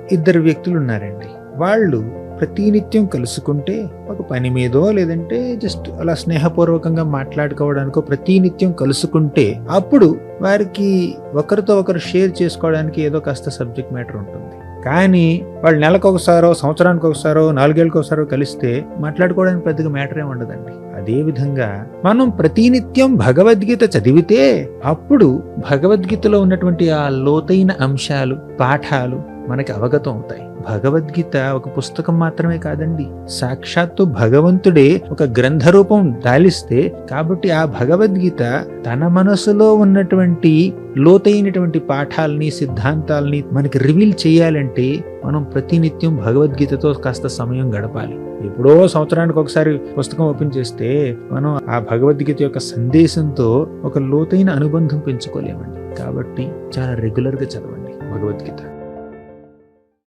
ఇద్దరు వ్యక్తులు ఉన్నారండి వాళ్ళు ప్రతినిత్యం కలుసుకుంటే ఒక పని మీదో లేదంటే జస్ట్ అలా స్నేహపూర్వకంగా మాట్లాడుకోవడానికో ప్రతినిత్యం కలుసుకుంటే అప్పుడు వారికి ఒకరితో ఒకరు షేర్ చేసుకోవడానికి ఏదో కాస్త సబ్జెక్ట్ మ్యాటర్ ఉంటుంది. కానీ వాళ్ళు నెలకు ఒకసారో సంవత్సరానికి ఒకసారో నాలుగేళ్ళకి ఒకసారో కలిస్తే మాట్లాడుకోవడానికి పెద్దగా మ్యాటర్ ఏమి ఉండదండి. అదేవిధంగా మనం ప్రతినిత్యం భగవద్గీత చదివితే అప్పుడు భగవద్గీతలో ఉన్నటువంటి ఆ లోతైన అంశాలు పాఠాలు మనకి అవగతం అవుతాయి. భగవద్గీత ఒక పుస్తకం మాత్రమే కాదండి. సాక్షాత్తు భగవంతుడే ఒక గ్రంథ రూపం దాలిస్తే కాబట్టి ఆ భగవద్గీత తన మనసులో ఉన్నటువంటి లోతైనటువంటి పాఠాలని సిద్ధాంతాలని మనకి రివీల్ చేయాలంటే మనం ప్రతినిత్యం భగవద్గీతతో కాస్త సమయం గడపాలి. ఎప్పుడో సంవత్సరానికి ఒకసారి పుస్తకం ఓపెన్ చేస్తే మనం ఆ భగవద్గీత యొక్క సందేశంతో ఒక లోతైన అనుబంధం పెంచుకోలేమండి. కాబట్టి చాలా రెగ్యులర్గా చదవండి భగవద్గీత.